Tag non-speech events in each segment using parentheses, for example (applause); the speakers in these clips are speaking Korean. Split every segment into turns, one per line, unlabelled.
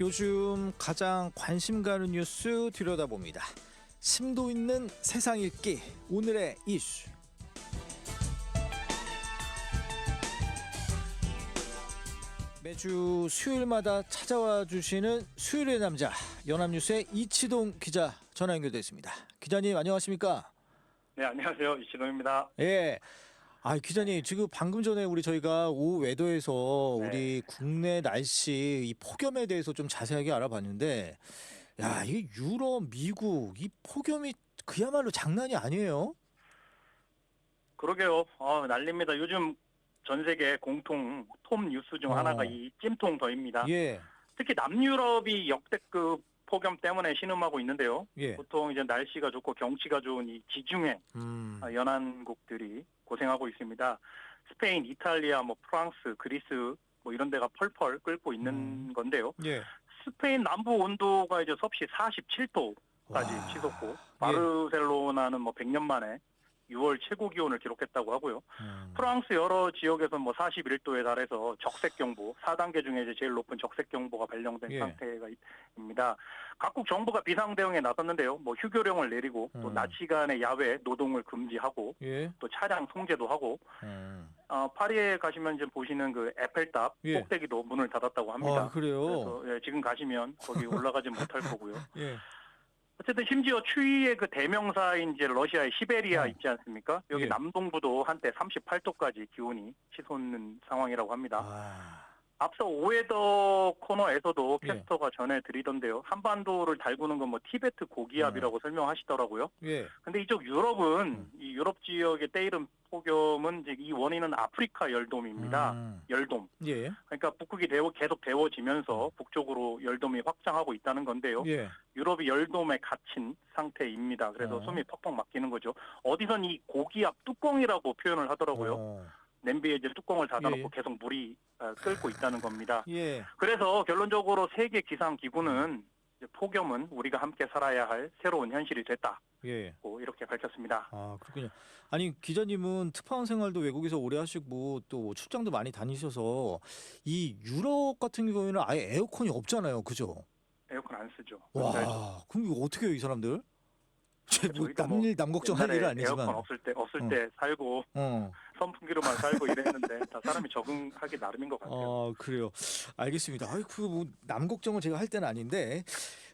요즘 가장 관심 가는 뉴스 들여다봅니다. 심도 있는 세상 읽기 오늘의 이슈. 매주 수요일마다 찾아와 주시는 수요일의 남자 연합뉴스의 이치동 기자 전화 연결됐습니다. 기자님 안녕하십니까?
네, 안녕하세요. 이신호입니다.
예. 아, 기자님, 지금 방금 전에 우리 저희가 오후 외도에서
네.
우리 국내 날씨 이 폭염에 대해서 좀 자세하게 알아봤는데, 야, 이 유럽, 미국, 이 폭염이 그야말로 장난이 아니에요?
그러게요. 어, 난립니다. 요즘 전 세계 공통 톱 뉴스 중
어.
하나가 이 찜통더입니다.
예,
특히 남유럽이 역대급 폭염 때문에 신음하고 있는데요.
예.
보통 이제 날씨가 좋고 경치가 좋은 이 지중해
음,
아, 연안국들이 고생하고 있습니다. 스페인, 이탈리아, 뭐 프랑스, 그리스 뭐 이런 데가 펄펄 끓고 있는
음.
건데요.
예.
스페인 남부 온도가 이제 섭씨 47도 까지
와.
치솟고
예.
바르셀로나는 뭐 100년 만에 6월 최고 기온을 기록했다고 하고요.
음,
프랑스 여러 지역에서 뭐 41도에 달해서 적색 경보, 4단계 중에 이제 제일 높은 적색 경보가 발령된
예.
상태가입니다. 각국 정부가 비상 대응에 나섰는데요. 뭐 휴교령을 내리고 또
음.
낮 시간에 야외 노동을 금지하고
예.
또 차량 통제도 하고
음.
어, 파리에 가시면 이제 보시는 그 에펠탑
예.
꼭대기도 문을 닫았다고 합니다.
아, 그래요?
그래서 예, 지금 가시면 거기 올라가지 못할 거고요. (laughs)
예.
어쨌든 심지어 추위의 그 대명사인 이제 러시아의 시베리아
어.
있지 않습니까? 여기
예.
남동부도 한때 38도까지 기온이 치솟는 상황이라고 합니다.
아,
앞서 오웨더 코너에서도
예.
캐스터가 전해드리던데요. 한반도를 달구는 건 뭐 티베트 고기압이라고 설명하시더라고요.
예.
근데 이쪽 유럽은
음.
이 유럽 지역의 때이른 폭염은 이제 이 원인은 아프리카 열돔입니다.
음,
열돔.
예.
그러니까 북극이 데워, 계속 데워지면서 북쪽으로 열돔이 확장하고 있다는 건데요.
예.
유럽이 열돔에 갇힌 상태입니다. 그래서
어.
숨이 퍽퍽 막히는 거죠. 어디선 이 고기압 뚜껑이라고 표현을 하더라고요.
어,
냄비에 이제 뚜껑을 닫아놓고
예, 예.
계속 물이 어, 끓고 있다는 겁니다.
예.
그래서 결론적으로 세계 기상 기구는 이제 폭염은 우리가 함께 살아야 할 새로운 현실이 됐다 고
예.
이렇게 밝혔습니다.
아 그렇군요. 아니 기자님은 특파원 생활도 외국에서 오래 하시고 또 출장도 많이 다니셔서 이 유럽 같은 경우에는 아예 에어컨이 없잖아요, 그죠?
에어컨 안 쓰죠.
와, 그럼 이거 어떻게 해요, 이 사람들?
제뭐뭐
남일 남 걱정할 일은 아니지만.
에어컨 없을 때 없을
어.
때 살고
어,
선풍기로만 살고 이랬는데 다 사람이 적응하기 나름인 것 같아요.
아 그래요. 알겠습니다. 아이 그뭐남 걱정을 제가 할 때는 아닌데.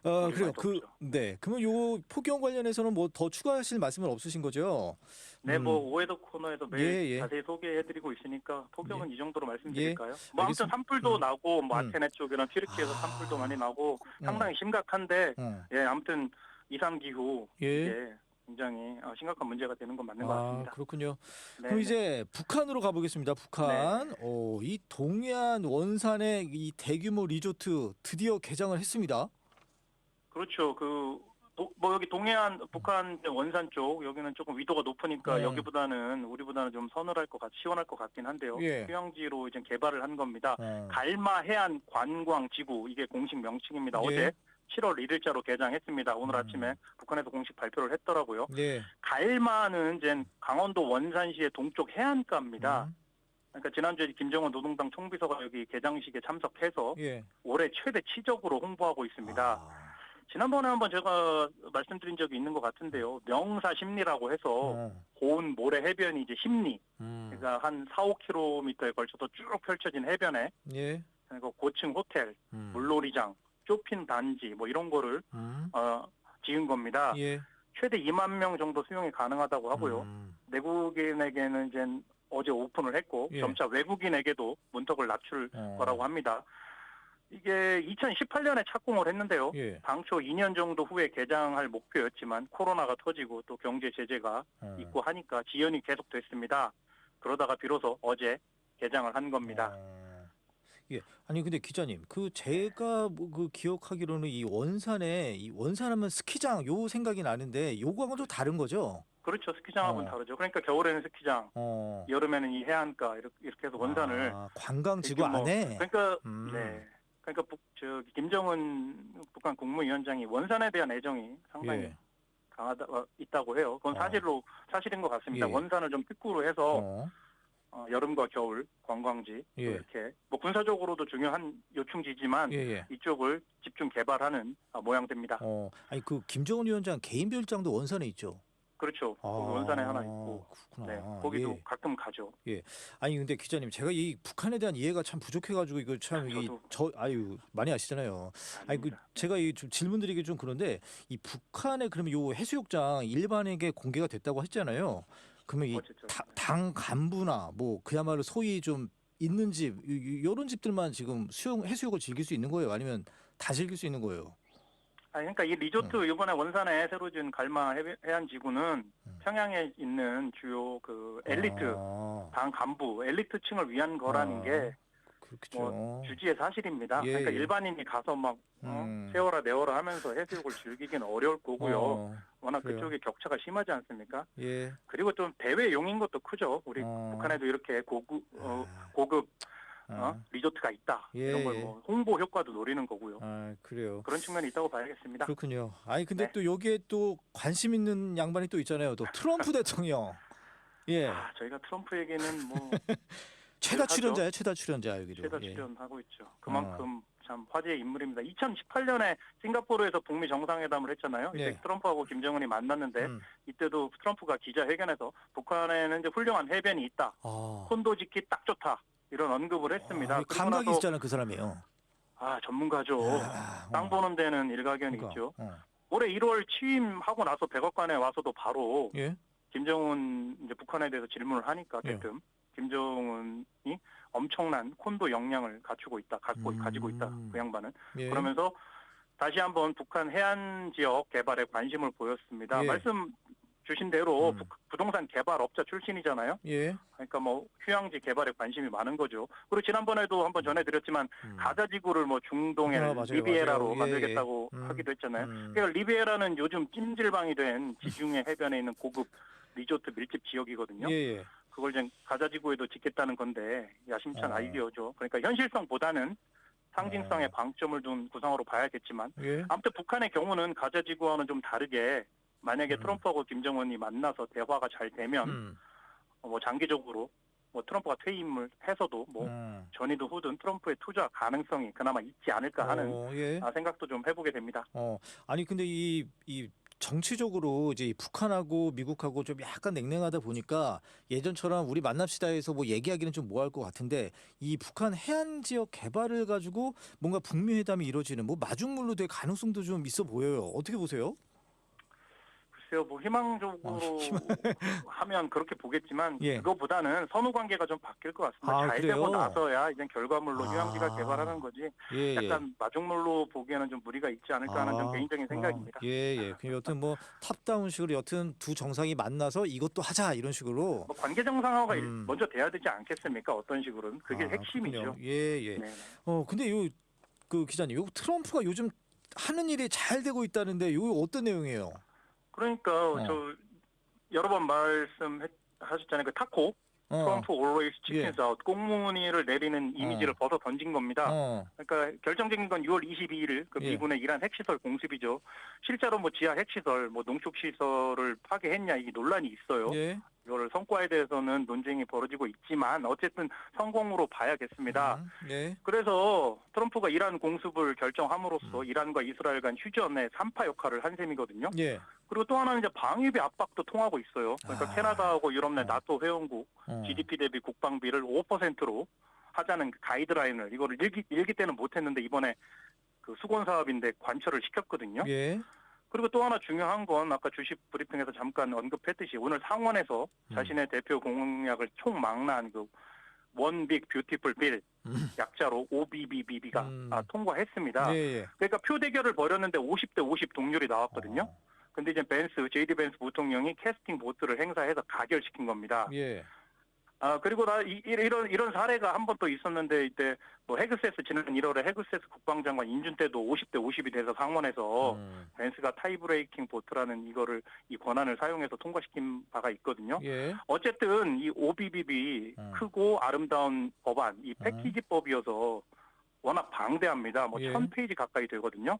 어 그래요. 그
없죠.
네. 그러면 요 폭염 관련해서는 뭐 더 추가하실 말씀은 없으신 거죠?
네,
음.
뭐 오해도 코너에서 매일
예, 예.
자세히 소개해드리고 있으니까 폭염은 이 정도로 말씀드릴까요? 뭐 아무튼. 산불도
음.
나고 뭐
음.
아테네 쪽이나 튀르키에서
아.
산불도 많이 나고
음.
상당히 심각한데
어.
예 아무튼 이상 기후
예.
굉장히 어, 심각한 문제가 되는 건 맞는 것
아
같습니다.
그렇군요.
네,
그럼
네.
이제 북한으로 가보겠습니다. 북한. 어, 이 동해안 원산의 이 대규모 리조트 드디어 개장을 했습니다.
그렇죠. 그. 도- 뭐 여기 동해안 북한 원산 쪽 여기는 조금 위도가 높으니까
네.
여기보다는 우리보다는 좀 서늘할 것 같, 시원할 것 같긴 한데요.
예.
휴양지로 이제 개발을 한 겁니다.
어.
갈마 해안 관광 지구 이게 공식 명칭입니다.
예.
어제 7월 1일자로 개장했습니다. 오늘
음.
아침에 북한에서 공식 발표를 했더라고요.
예.
갈마는 이제 강원도 원산시의 동쪽 해안가입니다.
음.
그러니까 지난주에 김정은 노동당 총비서가 여기 개장식에 참석해서
예.
올해 최대 치적으로 홍보하고 있습니다.
아.
지난번에 한번 제가 말씀드린 적이 있는 것 같은데요. 명사 심리라고 해서
어.
고운 모래 해변이 이제 심리,
음.
그러니까 한 4, 5km에 걸쳐서 쭉 펼쳐진 해변에
예.
그리고 고층 호텔,
음.
물놀이장, 쇼핑 단지 뭐 이런 거를
음.
어, 지은 겁니다.
예.
최대 2만 명 정도 수용이 가능하다고 하고요.
음.
내국인에게는 이제 어제 오픈을 했고
예.
점차 외국인에게도 문턱을 낮출
어.
거라고 합니다. 이게 2018년에 착공을 했는데요.
예.
당초 2년 정도 후에 개장할 목표였지만 코로나가 터지고 또 경제 제재가
어.
있고 하니까 지연이 계속됐습니다. 그러다가 비로소 어제 개장을 한 겁니다.
어. 예. 아니 근데 기자님, 그 제가 뭐 그 기억하기로는 이 원산에 이 원산하면 스키장 요 생각이 나는데 요거하고는 좀 다른 거죠?
그렇죠. 스키장하고는
어.
다르죠. 그러니까 겨울에는 스키장,
어.
여름에는 이 해안가 이렇게, 이렇게 해서 원산을
아, 관광지구
뭐
안에.
그러니까
음.
네. 그러니까 북, 저 김정은 북한 국무위원장이 원산에 대한 애정이 상당히
예.
강하다 어, 있다고 해요. 그건
어.
사실로 사실인 것 같습니다.
예.
원산을 좀 특구로 해서
어.
어, 여름과 겨울 관광지 또
예.
이렇게 뭐 군사적으로도 중요한 요충지지만
예, 예.
이쪽을 집중 개발하는 어, 모양새입니다.
어, 아니 그 김정은 위원장 개인 별장도 원산에 있죠.
그렇죠.
아,
원산에 하나 있고
그렇구나.
네, 거기도
예.
가끔 가죠.
아니 근데 기자님 제가 이 북한에 대한 이해가 참 부족해가지고 이거 참 이.
저
아유 많이 아시잖아요. 아니 그
아닙니다.
제가 이좀 질문드리기 좀 그런데 이 북한의 그러면 요 해수욕장 일반에게 공개가 됐다고 했잖아요. 그러면 이
어쨌든.
다- 당 간부나 뭐 그야말로 소위 좀 있는 집 이런 집들만 지금 수영 해수욕을 즐길 수 있는 거예요? 아니면 다 즐길 수 있는 거예요?
아 그러니까 이 리조트 이번에 원산에 새로 지은 갈마 해변- 해안 지구는
음.
평양에 있는 주요 그 엘리트
아,
당 간부 엘리트층을 위한 거라는
아,
게
그렇겠죠.
뭐 주지의 사실입니다.
예,
그러니까
예.
일반인이 가서 막 어,
음.
세워라 내워라 하면서 해수욕을 즐기기는 어려울 거고요.
어,
워낙
그래요.
그쪽에 격차가 심하지 않습니까?
예.
그리고 좀 대외용인 것도 크죠. 우리
어.
북한에도 이렇게 고급 어,
아,
고급
아,
어? 리조트가 있다.
예,
이런 걸
예.
뭐 홍보 효과도 노리는 거고요.
아, 그래요.
그런 측면이 있다고 봐야겠습니다.
그렇군요. 아니 근데
네.
또 여기에 또 관심 있는 양반이 또 있잖아요. 또 트럼프 (laughs) 대통령. 예.
아, 저희가 트럼프 얘기는 뭐 (laughs)
최다. 출연자예요. 최다 출연자 여기도.
최다
예.
출연하고 있죠. 그만큼 참 화제의 인물입니다. 2018년에 싱가포르에서 북미 정상회담을 했잖아요. 이때
네.
트럼프하고 김정은이 만났는데
음.
이때도 트럼프가 기자회견에서 북한에는 이제 훌륭한 해변이 있다.
아.
콘도 짓기 딱 좋다. 이런 언급을 했습니다.
아, 감각이 있잖아 그 사람이요.
아 전문가죠.
아,
땅
어.
보는 데는 일가견이
그러니까,
있죠.
어.
올해 1월 취임하고 나서 백악관에 와서도 바로
예.
김정은 이제 북한에 대해서 질문을 하니까
예.
대뜸 김정은이 엄청난 콘도 역량을 갖추고 있다, 갖고
음.
가지고 있다 그 양반은
예.
그러면서 다시 한번 북한 해안 지역 개발에 관심을 보였습니다.
예.
말씀 주신 대로
음.
부, 부동산 개발 업자 출신이잖아요.
예.
그러니까 뭐 휴양지 개발에 관심이 많은 거죠. 그리고 지난번에도 한번 전해드렸지만
음.
가자 지구를 뭐 중동의
아, 맞아요,
리비에라로
맞아요. 예,
만들겠다고
예. 음.
하기도 했잖아요.
음.
그러니까 리비에라는 요즘 찜질방이 된 지중해 해변에 있는 고급 리조트 밀집 지역이거든요.
예, 예.
그걸 이제 가자지구에도 짓겠다는 건데 야심찬
어.
아이디어죠. 그러니까 현실성보다는 상징성에
어.
방점을 둔 구상으로 봐야겠지만
예.
아무튼 북한의 경우는 가자지구와는 좀 다르게 만약에
음.
트럼프하고 김정은이 만나서 대화가 잘 되면
음.
어, 뭐 장기적으로 뭐 트럼프가 퇴임을 해서도 뭐
음.
전이든 후든 트럼프의 투자 가능성이 그나마 있지 않을까 하는
어, 예.
아, 생각도 좀 해보게 됩니다.
어, 아니 근데 이, 이 정치적으로 이제 이 북한하고 미국하고 좀 약간 냉랭하다 보니까 예전처럼 우리 만납시다에서 뭐 얘기하기는 좀 뭐할 것 같은데 이 북한 해안 지역 개발을 가지고 뭔가 북미 회담이 이루어지는 뭐 마중물로 될 가능성도 좀 있어 보여요. 어떻게 보세요?
글쎄요, 뭐 희망적으로
어, 희망- (laughs)
하면 그렇게 보겠지만
예.
그거보다는 선후 관계가 좀 바뀔 것 같습니다.
아,
잘
그래요?
되고 나서야 이제 결과물로
아.
휴양지가 개발하는 거지.
예, 예.
약간 마중물로 보기에는 좀 무리가 있지 않을까 하는 좀
아,
개인적인 생각입니다.
예, 예. 그 여튼 뭐 탑다운식으로 여튼 두 정상이 만나서 이것도 하자 이런 식으로.
뭐 관계 정상화가
음.
먼저 돼야 되지 않겠습니까? 어떤 식으로는 그게
아,
핵심이죠.
그렇군요. 예, 예.
네.
어 근데 요 그 기자님, 요 트럼프가 요즘 하는 일이 잘 되고 있다는데 요 어떤 내용이에요?
그러니까
어.
저 여러 번 말씀하셨잖아요. 그 타코
어,
트럼프 always chickens
예.
out 꽁무니를 내리는 이미지를 벗어 던진 겁니다.
어,
그러니까 결정적인 건 6월 22일 그
예.
미군의 이란 핵시설 공습이죠. 실제로 뭐 지하 핵시설, 뭐 농축 시설을 파괴했냐 이게 논란이 있어요.
예,
이거를 성과에 대해서는 논쟁이 벌어지고 있지만 어쨌든 성공으로 봐야겠습니다.
음, 예,
그래서 트럼프가 이란 공습을 결정함으로써
음.
이란과 이스라엘 간 휴전의 산파 역할을 한 셈이거든요.
예,
그리고 또 하나는 이제 방위비 압박도 통하고 있어요. 그러니까
아.
캐나다하고 유럽 내
어.
나토 회원국
어,
GDP 대비 국방비를 5%로 하자는 그 가이드라인을 이거를 일기, 일기 때는 못했는데 이번에 그 수건 사업인데 관철을 시켰거든요.
예,
그리고 또 하나 중요한 건 아까 주식 브리핑에서 잠깐 언급했듯이 오늘 상원에서
음.
자신의 대표 공약을 총망라한 그 원빅 뷰티풀 빌
음.
약자로 OBBB가
음.
아, 통과했습니다.
예, 예.
그러니까 표 대결을 벌였는데 50대 50 동률이 나왔거든요.
어,
근데 이제 벤스, 제이디 벤스 부통령이 캐스팅 보트를 행사해서 가결시킨 겁니다.
예,
아 그리고 나 이, 이런 이런 사례가 한 번 또 있었는데 이때 뭐 헤그세스 지난 1월에 헤그세스 국방장관 인준 때도 50대 50이 돼서 상원에서
음,
벤스가 타이브레이킹 보트라는 이거를 이 권한을 사용해서 통과시킨 바가 있거든요.
예,
어쨌든 이 OBBB
음.
크고 아름다운 법안 이 패키지법이어서 워낙 방대합니다. 뭐
예.
1000페이지 가까이 되거든요.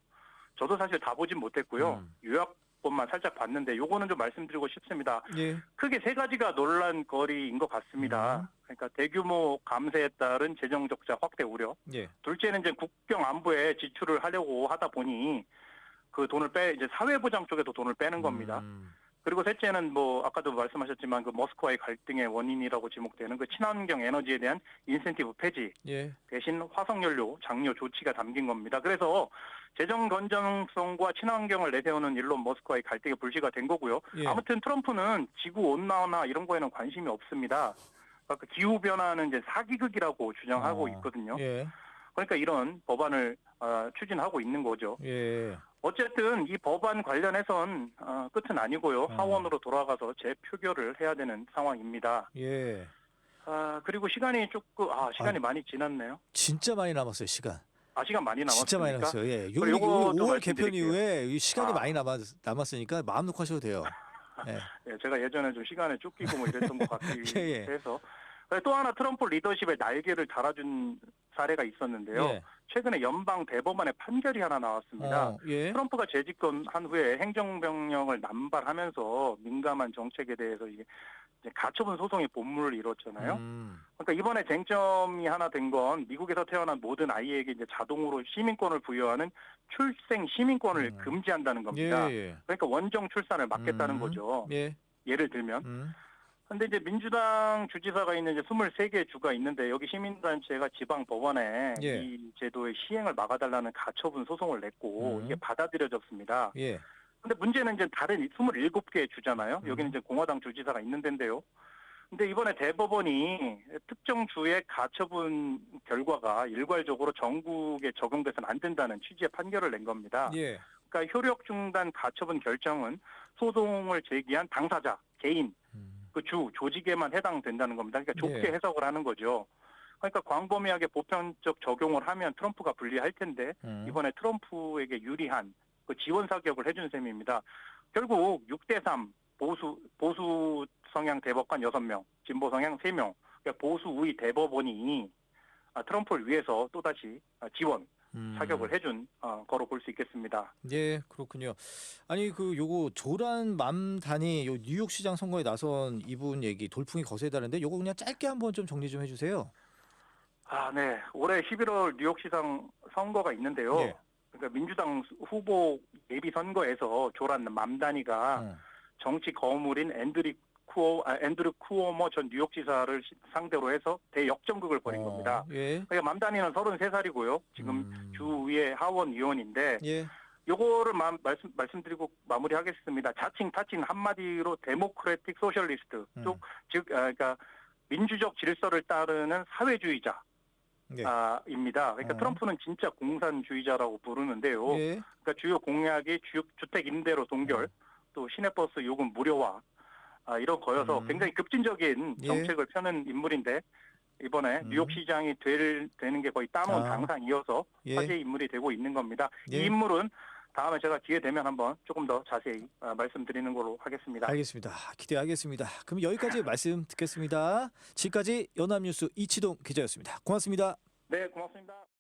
저도 사실 다 보진 못했고요.
음.
요약 것만 살짝 봤는데 요거는 좀 말씀드리고 싶습니다.
예.
크게 세 가지가 논란거리인 것 같습니다.
음.
그러니까 대규모 감세에 따른 재정 적자 확대 우려.
예.
둘째는 이제 국경 안보에 지출을 하려고 하다 보니 그 돈을 빼 이제 사회 보장 쪽에도 돈을 빼는 겁니다.
음.
그리고 셋째는 뭐 아까도 말씀하셨지만 그 머스크와의 갈등의 원인이라고 지목되는 그 친환경 에너지에 대한 인센티브 폐지
예.
대신 화석연료 장려 조치가 담긴 겁니다. 그래서 재정 건전성과 친환경을 내세우는 일론 머스크와의 갈등이 불씨가 된 거고요.
예.
아무튼 트럼프는 지구 온난화 이런 거에는 관심이 없습니다. 그러니까 기후 변화는 이제 사기극이라고 주장하고
어,
있거든요.
예.
그러니까 이런 법안을 어, 추진하고 있는 거죠.
예.
어쨌든 이 법안 관련해선 어, 끝은 아니고요.
음.
하원으로 돌아가서 재표결을 해야 되는 상황입니다.
예.
아 그리고 시간이 조금 아 시간이
아니.
많이 지났네요.
진짜 많이 남았어요, 시간.
아 시간 많이 남았습니까?
진짜 많이 남았어요. 예. 요, 요,
요것도
5월 개편. 이후에 이 시간이
아.
많이 남았, 남았으니까 마음 놓고 하셔도 돼요. (laughs) 예.
예, 제가 예전에 좀 시간에 쫓기고 뭐 이랬던 것 같기 (laughs)
예, 예.
해서 또 하나 트럼프 리더십에 날개를 달아준 사례가 있었는데요.
예.
최근에 연방 대법원의 판결이 하나 나왔습니다.
어, 예.
트럼프가 재집권한 후에 행정명령을 남발하면서 민감한 정책에 대해서 이게 가처분 소송의 본물을 이뤘잖아요.
음.
그러니까 이번에 쟁점이 하나 된 건 미국에서 태어난 모든 아이에게 이제 자동으로 시민권을 부여하는 출생 시민권을
음.
금지한다는 겁니다.
예. 예.
그러니까 원정 출산을 막겠다는
음.
거죠.
예.
예를 들면.
음.
근데 이제 민주당 주지사가 있는 이제 23개 주가 있는데 여기 시민단체가 지방 법원에
예.
이 제도의 시행을 막아달라는 가처분 소송을 냈고
음.
이게 받아들여졌습니다.
예.
근데 문제는 이제 다른 27개 주잖아요.
음.
여기는 이제 공화당 주지사가 있는 데인데요. 근데 이번에 대법원이 특정 주의 가처분 결과가 일괄적으로 전국에 적용돼서는 안 된다는 취지의 판결을 낸 겁니다.
예.
그러니까 효력 중단 가처분 결정은 소송을 제기한 당사자, 개인,
음.
그 주, 조직에만 해당된다는 겁니다. 그러니까 좁게
네.
해석을 하는 거죠. 그러니까 광범위하게 보편적 적용을 하면 트럼프가 불리할 텐데
음.
이번에 트럼프에게 유리한 그 지원 사격을 해준 셈입니다. 결국 6대3 보수 보수 성향 대법관 6명, 진보 성향 3명, 그러니까 보수 우위 대법원이 아, 트럼프를 위해서 또다시 아, 지원
음.
사격을 해준 어, 거로 볼 수 있겠습니다.
예, 그렇군요. 아니 그 요거 조란 맘 단위 요 뉴욕 시장 선거에 나선 이분 얘기 돌풍이 거세다는데 요거 그냥 짧게 한번 좀 정리 좀 해주세요.
아, 네. 올해 11월 뉴욕시장 선거가 있는데요.
예.
그러니까 민주당 후보 예비 선거에서 조란 맘다니가
음.
정치 거물인 앤드리 쿠오 아, 앤드류 쿠오모 전 뉴욕지사를 시- 상대로 해서 대역전극을 벌인
어,
겁니다.
예.
그러니까 맘다니는 33살이고요. 지금
음.
주위의 하원 의원인데
예.
요거를 마- 말씀 말씀드리고 마무리하겠습니다. 자칭 타칭 한마디로 데모크래틱 소셜리스트
음.
쪽즉 아, 그러니까 민주적 질서를 따르는 사회주의자
예.
아, 입니다. 그러니까
어.
트럼프는 진짜 공산주의자라고 부르는데요.
예.
그러니까 주요 공약이 주, 주택 임대료 동결,
음.
또 시내버스 요금 무료화 아, 이런 거여서
음.
굉장히 급진적인
예.
정책을 펴는 인물인데 이번에
음.
뉴욕시장이 될 되는 게 거의 따놓은
아.
당상이어서
예.
화제 인물이 되고 있는 겁니다.
예.
이 인물은 다음에 제가 기회 되면 한번 조금 더 자세히 아, 말씀드리는 걸로 하겠습니다.
알겠습니다. 기대하겠습니다. 그럼 여기까지 (laughs) 말씀 듣겠습니다. 지금까지 연합뉴스 이치동 기자였습니다. 고맙습니다.
네, 고맙습니다.